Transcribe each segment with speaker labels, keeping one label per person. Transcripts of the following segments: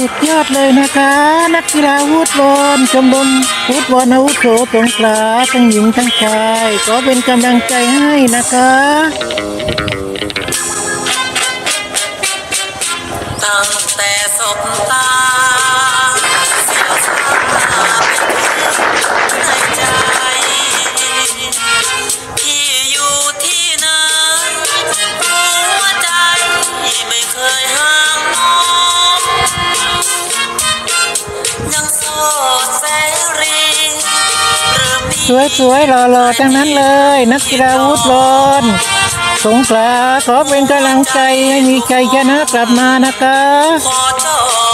Speaker 1: สุดยอดเลยนะคะ นักกีฬาวูดบอลชมรมวูดบอลอาวุโสสงขลาทั้งหญิงทั้งชายขอเป็นกำลังใจให้นะคะ
Speaker 2: ตั้งแต่สบตา หรือมี
Speaker 1: สวยๆหล่อๆทั้งนั้นเลย นักกีฬาวูดบอลสงสาขอเป็นกำลังใจให้มีใจชนะกลับมานะคะ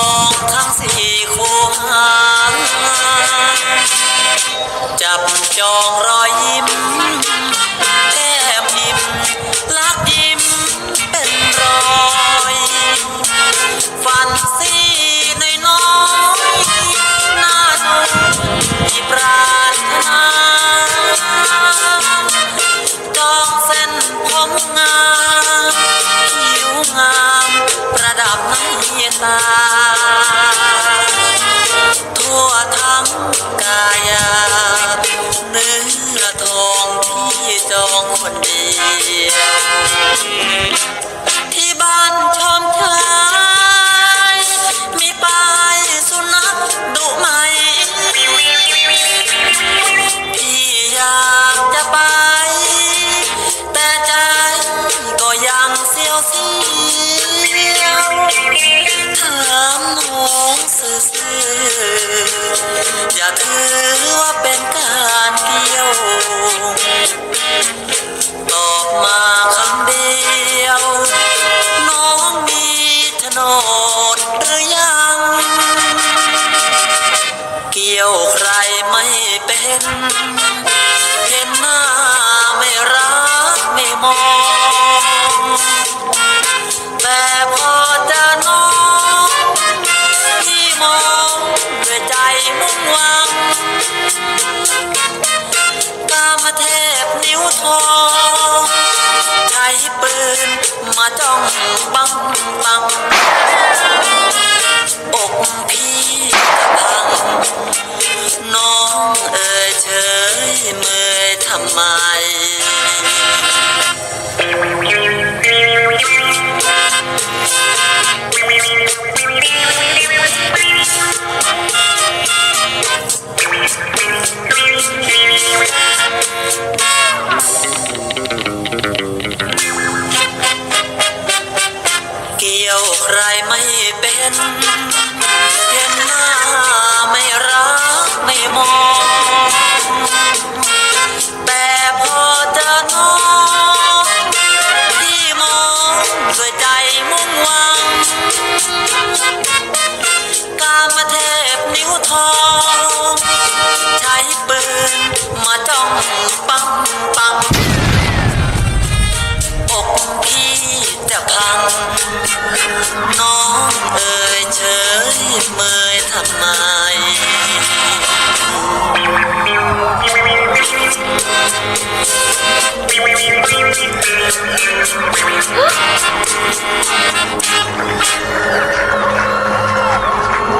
Speaker 2: ตาทั่วทั้งกายเนื้อทองที่จองคนเดียวที่บ้านชมชายมีป้ายสุนัขดุไหมพี่ยา น เห็นหน้าไม่รักไม่มอง แต่พอจะน้องที่มองด้วยใจมุ่งหวังกามเทพนิ้วทองใช้ปืนมาจ้องบังบังอกพี่พั ไรไม่เป็น เห็นหน้าไม่รักไม่มอง แต่พอจะน้องที่มองด้วยใจมุ่งหวัง กามาเทพนิ้วทอง ใช้ปืนมาจ้องปังปังอกพี่จะพัง น้องเอ่ยเชยเมยทำไม